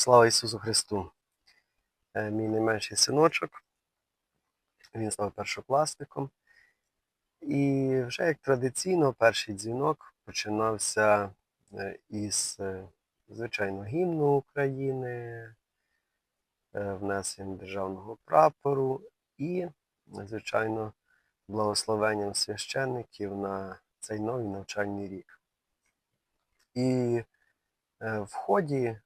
Слава Ісусу Христу! Е, Мій найменший синочок. Він став першокласником. І вже як традиційно, перший дзвінок починався е, із, е, звичайно, гімну України, внесенням державного прапору і, звичайно, благословенням священників на цей новий навчальний рік. І в ході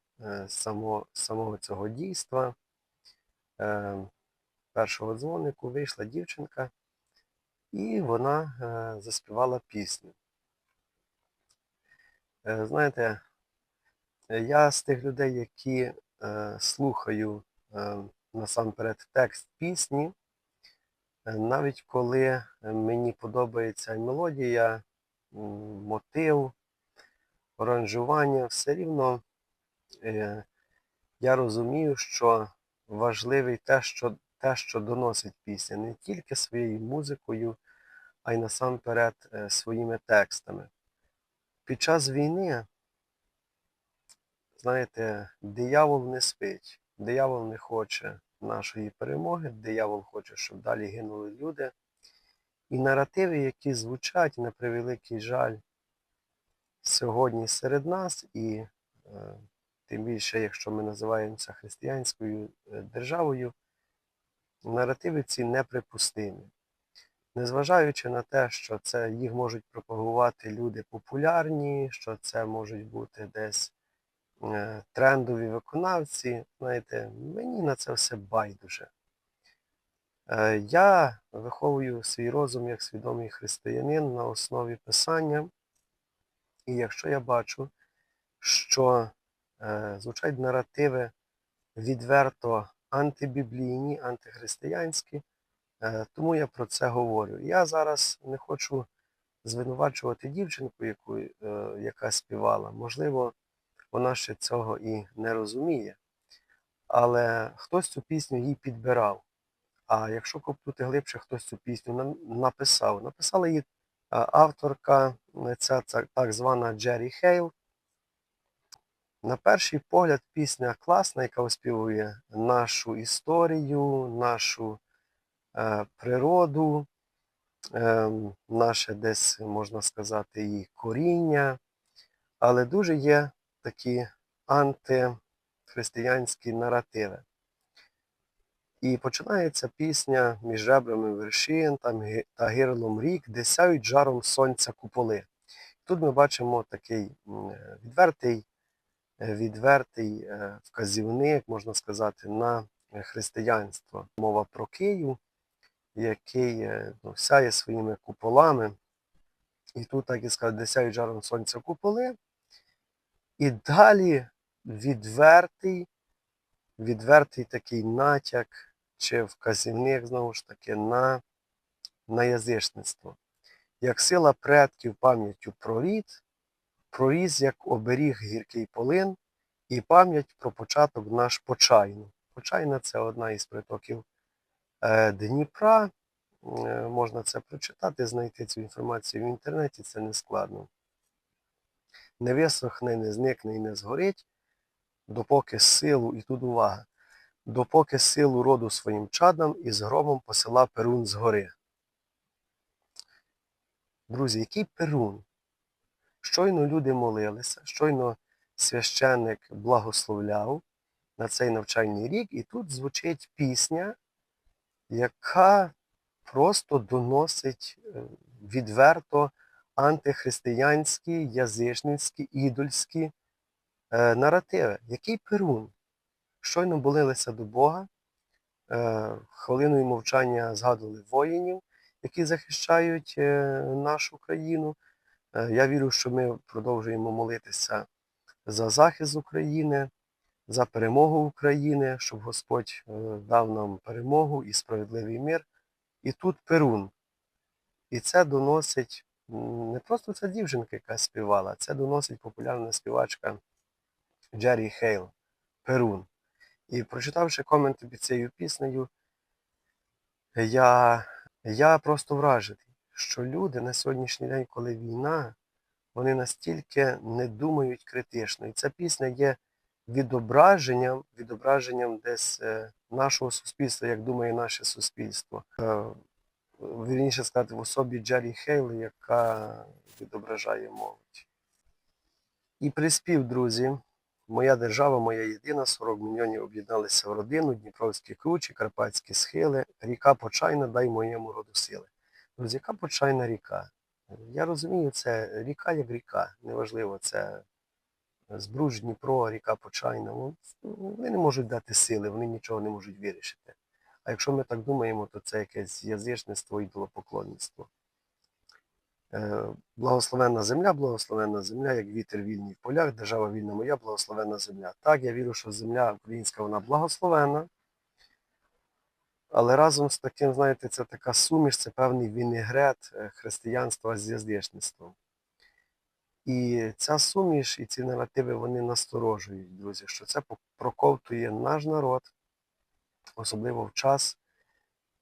само, самого цього дійства е, першого дзвонику вийшла дівчинка, і вона е, заспівала пісню. Е, знаєте, е, я з тих людей, які е, слухаю е, насамперед текст пісні, е, навіть коли е, мені подобається мелодія, мотив, оранжування, все рівно е, я розумію, що важливий те, що, те, що доносить пісня, не тільки своєю музикою, а й насамперед е, своїми текстами. Під час війни, знаєте, диявол не спить, диявол не хоче нашої перемоги, диявол хоче, щоб далі гинули люди. І наративи, які звучать, на превеликий жаль, сьогодні серед нас, і е, тим більше, якщо ми називаємося християнською е, державою, наративи ці неприпустимі. Незважаючи на те, що це їх можуть пропагувати люди популярні, що це можуть бути десь е, трендові виконавці, знаєте, мені на це все байдуже. Е, Я виховую свій розум як свідомий християнин на основі писання. І якщо я бачу, що звучать наративи відверто антибіблійні, антихристиянські, е, тому я про це говорю. Я зараз не хочу звинувачувати дівчинку, яку, е, яка співала. Можливо, вона ще цього і не розуміє. Але хтось цю пісню їй підбирав. А якщо копнути глибше, хтось цю пісню написав. Написала її е, авторка, е, ця так звана Джері Хейл. На перший погляд пісня класна, яка оспівує нашу історію, нашу е, природу, е, наше десь, можна сказати, її коріння. Але дуже є такі антихристиянські наративи. І починається пісня між ребрами вершин та гирлом рік, де сяють жаром сонця куполи. Тут ми бачимо такий е, відвертий, відвертий е, вказівник, можна сказати, на християнство. Мова про Київ, який е, ну, сяє своїми куполами. І тут, так і сказати, де сяють жаром сонця куполи. І далі відвертий, відвертий такий натяк чи вказівник, знову ж таки, на, на язичництво. Як сила предків пам'яттю про рід, проріз, як оберіг гіркий полин, і пам'ять про початок наш почайну. Почайна це одна із притоків е, Дніпра. Е, можна це прочитати, знайти цю інформацію в інтернеті, це не складно. Не висохне, не зникне і не згорить, допоки силу, і тут увага, допоки силу роду своїм чадам і з громом посила Перун з гори. Друзі, який Перун? Щойно люди молилися, щойно священник благословляв на цей навчальний рік, і тут звучить пісня, яка просто доносить е, відверто антихристиянські, язичницькі, ідольські е, наративи. Який Перун? Щойно молилися до Бога, е, хвилиною мовчання згадували воїнів, які захищають е, нашу країну. Е, Я вірю, що ми продовжуємо молитися за захист України, за перемогу України, щоб Господь е, дав нам перемогу і справедливий мир. І тут Перун. І це доносить не просто ця дівчинка, яка співала, це доносить популярна співачка Джері Хейл Перун. І прочитавши коменти під цією піснею, я, я просто вражений, що люди на сьогоднішній день, коли війна, вони настільки не думають критично. І ця пісня є відображенням, відображенням десь е, нашого суспільства, як думає наше суспільство. Е, Вірніше сказати, в особі Джері Хейли, яка відображає молодь. І приспів, друзі, моя держава, моя єдина, 40 мільйонів об'єдналися в родину, Дніпровські кручі, Карпатські схили, ріка Почайна, дай моєму роду сили. Друзі, яка Почайна ріка? Я розумію, це ріка як ріка, неважливо, це Збруч, Дніпро, ріка Почайна. Ну, Вони не можуть дати сили, вони нічого не можуть вирішити. А якщо ми так думаємо, то це якесь язичництво, ідолопоклонництво. Е, Благословенна земля, благословенна земля, як вітер вільний в полях, держава вільна моя, благословенна земля. Так, я вірю, що земля українська вона благословенна. Але разом з таким, знаєте, це така суміш, це певний вінегрет е, християнства з язичництвом. І ця суміш і ці наративи вони насторожують, друзі, що це проковтує наш народ, особливо в час,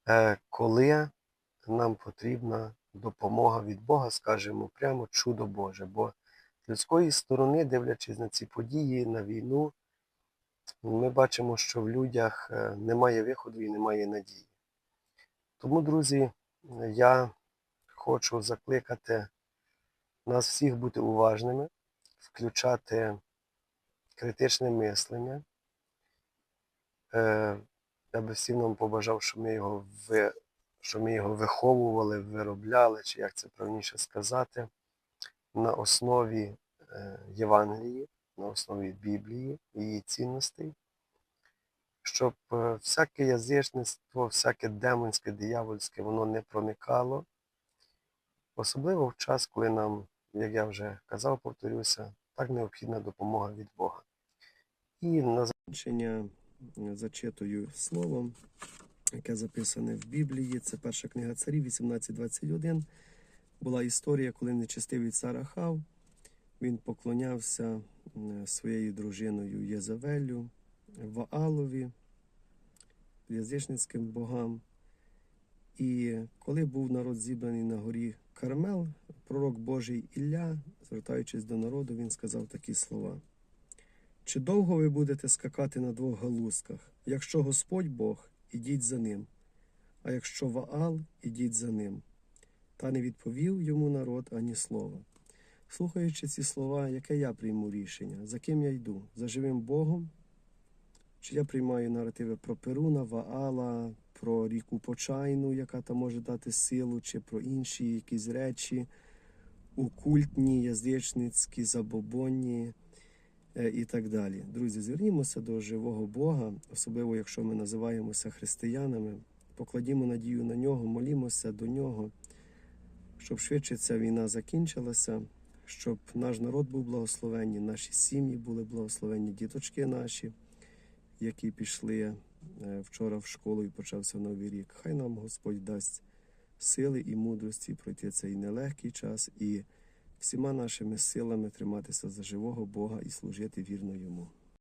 е, коли нам потрібна допомога від Бога, скажімо, прямо чудо Боже. Бо з людської сторони, дивлячись на ці події, на війну, ми бачимо, що в людях е, немає виходу і немає надії. Тому, друзі, я хочу закликати нас всіх бути уважними, включати критичне мислення. Е, Я би всім нам побажав, щоб ми його, ви, щоб ми його виховували, виробляли, чи як це правильніше сказати, на основі е, Євангелії, на основі Біблії її цінностей, щоб е, всяке язичництво, всяке демонське, диявольське, воно не проникало. Особливо в час, коли нам, як я вже казав, повторюся, так необхідна допомога від Бога. І на закінчення е, зачитую словом, яке записане в Біблії. Це перша книга царів, 18.21. Була історія, коли нечестивий цар Ахав, він поклонявся е, своєю дружиною Єзавелю, Ваалові, язичницьким богам. І коли був народ зібраний на горі Кармел, пророк Божий Ілля, звертаючись до народу, він сказав такі слова. Чи довго ви будете скакати на двох галузках? Якщо Господь Бог, ідіть за ним, а якщо Ваал, ідіть за ним. Та не відповів йому народ ані слова. Слухаючи ці слова, яке я прийму рішення? За ким я йду? За живим Богом? Чи я приймаю наративи про Перуна, Ваала, про ріку Почайну, яка там може дати силу, чи про інші якісь речі, окультні, язичницькі, забобонні е, і так далі. Друзі, звернімося до живого Бога, особливо якщо ми називаємося християнами, покладімо надію на нього, молімося до нього, щоб швидше ця війна закінчилася, щоб наш народ був благословенний, наші сім'ї були благословенні, діточки наші, які пішли е, вчора в школу і почався новий рік. Хай нам Господь дасть сили і мудрості пройти цей нелегкий час і всіма нашими силами триматися за живого Бога і служити вірно йому.